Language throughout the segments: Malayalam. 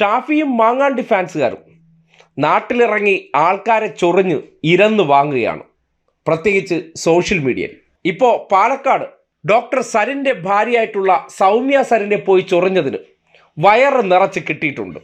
ഷാഫിയും മാങ്ങാണ്ടി ഫാൻസുകാരും നാട്ടിലിറങ്ങി ആൾക്കാരെ ചൊറിഞ്ഞ് ഇരന്ന് വാങ്ങുകയാണ്. പ്രത്യേകിച്ച് സോഷ്യൽ മീഡിയയിൽ. ഇപ്പോൾ പാലക്കാട് ഡോക്ടർ സരിന്റെ ഭാര്യയായിട്ടുള്ള സൗമ്യ സരിനെ പോയി ചൊറിഞ്ഞതിന് വയറ് നിറച്ച് കിട്ടിയിട്ടുണ്ട്.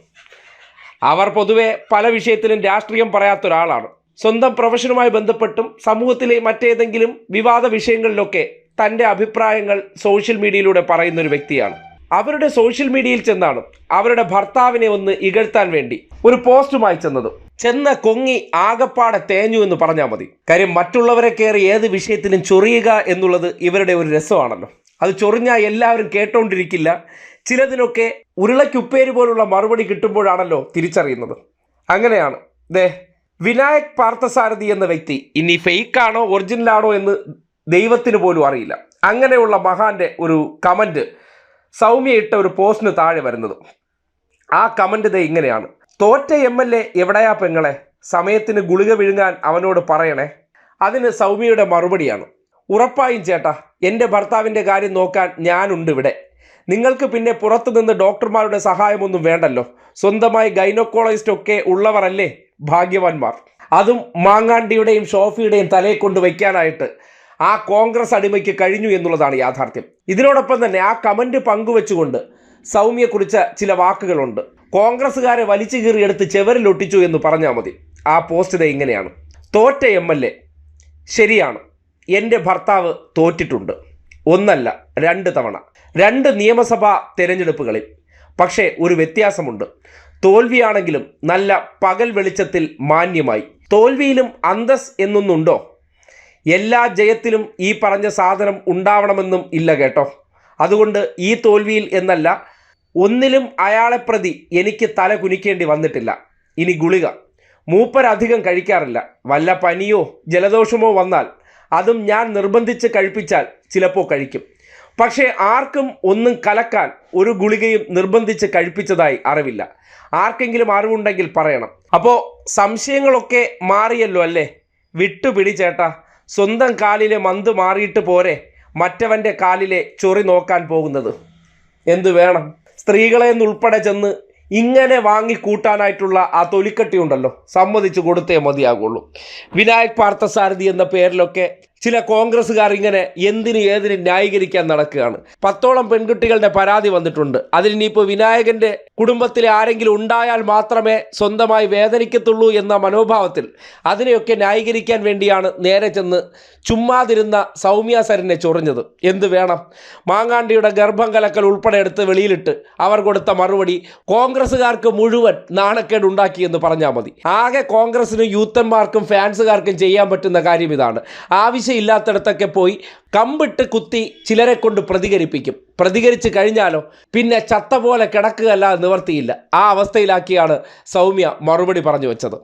അവർ പൊതുവെ പല വിഷയത്തിലും രാഷ്ട്രീയം പറയാത്ത ഒരാളാണ്. സ്വന്തം പ്രൊഫഷനുമായി ബന്ധപ്പെട്ടും സമൂഹത്തിലെ മറ്റേതെങ്കിലും വിവാദ വിഷയങ്ങളിലൊക്കെ തന്റെ അഭിപ്രായങ്ങൾ സോഷ്യൽ മീഡിയയിലൂടെ പറയുന്ന ഒരു വ്യക്തിയാണ്. അവരുടെ സോഷ്യൽ മീഡിയയിൽ ചെന്നാണ് അവരുടെ ഭർത്താവിനെ ഒന്ന് ഇകഴ്ത്താൻ വേണ്ടി ഒരു പോസ്റ്റുമായി ചെന്നത്. ചെന്ന കൊങ്ങി ആകപ്പാടെ തേഞ്ഞു എന്ന് പറഞ്ഞാൽ മതി. കാര്യം മറ്റുള്ളവരെ കയറി ഏത് വിഷയത്തിലും ചൊറിയുക എന്നുള്ളത് ഇവരുടെ ഒരു രസമാണല്ലോ. അത് ചൊറിഞ്ഞാൽ എല്ലാവരും കേട്ടോണ്ടിരിക്കില്ല. ചിലതിനൊക്കെ ഉരുളയ്ക്കുപ്പേര് പോലുള്ള മറുപടി കിട്ടുമ്പോഴാണല്ലോ തിരിച്ചറിയുന്നത്. അങ്ങനെയാണ്. ദേ വിനായക് പാർത്ഥസാരഥി എന്ന വ്യക്തി ഇനി ഫേക്കാണോ ഒറിജിനലാണോ എന്ന് ദൈവത്തിന് പോലും അറിയില്ല. അങ്ങനെയുള്ള മഹാന്റെ ഒരു കമന്റ് സൗമ്യ ഇട്ട ഒരു പോസ്റ്റിന് താഴെ വരുന്നത്. ആ കമന്റ് ദേ ഇങ്ങനെയാണ്. തോറ്റ എം എൽ എ എവിടെയാ പെങ്ങളെ? സമയത്തിന് ഗുളിക വിഴുങ്ങാൻ അവനോട് പറയണേ. അതിന് സൗമ്യയുടെ മറുപടിയാണ്. ഉറപ്പായും ചേട്ടാ എന്റെ ഭർത്താവിന്റെ കാര്യം നോക്കാൻ ഞാനുണ്ട് ഇവിടെ. നിങ്ങൾക്ക് പിന്നെ പുറത്തുനിന്ന് ഡോക്ടർമാരുടെ സഹായമൊന്നും വേണ്ടല്ലോ. സ്വന്തമായി ഗൈനോക്കോളജിസ്റ്റ് ഒക്കെ ഉള്ളവരല്ലേ ഭാഗ്യവാന്മാർ. അതും മാങ്ങാണ്ടിയുടെയും ഷോഫിയുടെയും തലയെ കൊണ്ട് വയ്ക്കാനായിട്ട്. ആ കോൺഗ്രസ് അടിമയ്ക്ക് കഴിഞ്ഞു എന്നുള്ളതാണ് യാഥാർത്ഥ്യം. ഇതിനോടൊപ്പം തന്നെ ആ കമന്റ് പങ്കുവെച്ചുകൊണ്ട് സൗമ്യ കുറിച്ച ചില വാക്കുകളുണ്ട്. കോൺഗ്രസ്സുകാരെ വലിച്ചു കീറിയെടുത്ത് ചെവരിലൊട്ടിച്ചു എന്ന് പറഞ്ഞാൽ മതി. ആ പോസ്റ്റ് ഇങ്ങനെയാണ്. തോറ്റ എം എൽ എ ശരിയാണ്. എന്റെ ഭർത്താവ് തോറ്റിട്ടുണ്ട്. ഒന്നല്ല രണ്ട് തവണ. രണ്ട് നിയമസഭാ തെരഞ്ഞെടുപ്പുകളിൽ. പക്ഷേ ഒരു വ്യത്യാസമുണ്ട്. തോൽവിയാണെങ്കിലും നല്ല പകൽ വെളിച്ചത്തിൽ മാന്യമായി. തോൽവിയിലും അന്തസ് എന്നൊന്നുണ്ടോ? എല്ലാ ജയത്തിലും ഈ പറഞ്ഞ സാധനം ഉണ്ടാവണമെന്നും ഇല്ല കേട്ടോ. അതുകൊണ്ട് ഈ തോൽവിയിൽ എന്നല്ല ഒന്നിലും അയാളെ പ്രതി എനിക്ക് തല കുനിക്കേണ്ടി വന്നിട്ടില്ല. ഇനി ഗുളിക. മൂപ്പരധികം കഴിക്കാറില്ല. വല്ല പനിയോ ജലദോഷമോ വന്നാൽ അതും ഞാൻ നിർബന്ധിച്ച് കഴിപ്പിച്ചാൽ ചിലപ്പോൾ കഴിക്കും. പക്ഷേ ആർക്കും ഒന്നും കലക്കാൻ ഒരു ഗുളികയും നിർബന്ധിച്ച് കഴിപ്പിച്ചതായി അറിവില്ല. ആർക്കെങ്കിലും അറിവുണ്ടെങ്കിൽ പറയണം. അപ്പോൾ സംശയങ്ങളൊക്കെ മാറിയല്ലോ അല്ലേ? വിട്ടുപിടി ചേട്ടാ. സ്വന്തം കാലിലെ മന്ത് മാറിയിട്ട് പോരെ മറ്റവന്റെ കാലിലെ ചൊറി നോക്കാൻ പോകുന്നത്. എന്തു വേണം? സ്ത്രീകളെ ഉൾപ്പെടെ ചെന്ന് ഇങ്ങനെ വാങ്ങിക്കൂട്ടാനായിട്ടുള്ള ആ തൊലിക്കട്ടി ഉണ്ടല്ലോ സമ്മതിച്ചു കൊടുത്തേ മതിയാകുള്ളൂ. വിനായക് പാർത്ഥസാരഥി എന്ന പേരിലൊക്കെ ചില കോൺഗ്രസ്സുകാർ ഇങ്ങനെ എന്തിനു ഏതിന് ന്യായീകരിക്കാൻ നടക്കുകയാണ്. പത്തോളം പെൺകുട്ടികളുടെ പരാതി വന്നിട്ടുണ്ട്. അതിനിപ്പോൾ വിനായകന്റെ കുടുംബത്തിലെ ആരെങ്കിലും ഉണ്ടായാൽ മാത്രമേ സ്വന്തമായി വേദനിക്കത്തുള്ളൂ എന്ന മനോഭാവത്തിൽ അതിനെയൊക്കെ ന്യായീകരിക്കാൻ വേണ്ടിയാണ് നേരെ ചെന്ന് ചുമ്മാതിരുന്ന സൗമ്യ സരനെ ചൊറിഞ്ഞത്. എന്ത് വേണം? മാങ്ങാണ്ടിയുടെ ഗർഭം കലക്കൽ ഉൾപ്പെടെ എടുത്ത് വെളിയിലിട്ട് അവർ കൊടുത്ത മറുപടി കോൺഗ്രസ്സുകാർക്ക് മുഴുവൻ നാണക്കേട് ഉണ്ടാക്കിയെന്ന് പറഞ്ഞാൽ മതി. ആകെ കോൺഗ്രസിനും യൂത്തന്മാർക്കും ഫാൻസുകാർക്കും ചെയ്യാൻ പറ്റുന്ന കാര്യം ഇതാണ്. ആവശ്യമില്ലാത്തടത്തൊക്കെ പോയി കമ്പിട്ട് കുത്തി ചിലരെ കൊണ്ട് പ്രതികരിപ്പിക്കും. പ്രതികരിച്ച് കഴിഞ്ഞാലോ പിന്നെ ചത്ത പോലെ കിടക്കുകയല്ല നിവർത്തിയില്ല. ആ അവസ്ഥയിലാക്കിയാണ് സൗമ്യ മറുപടി പറഞ്ഞു വെച്ചത്.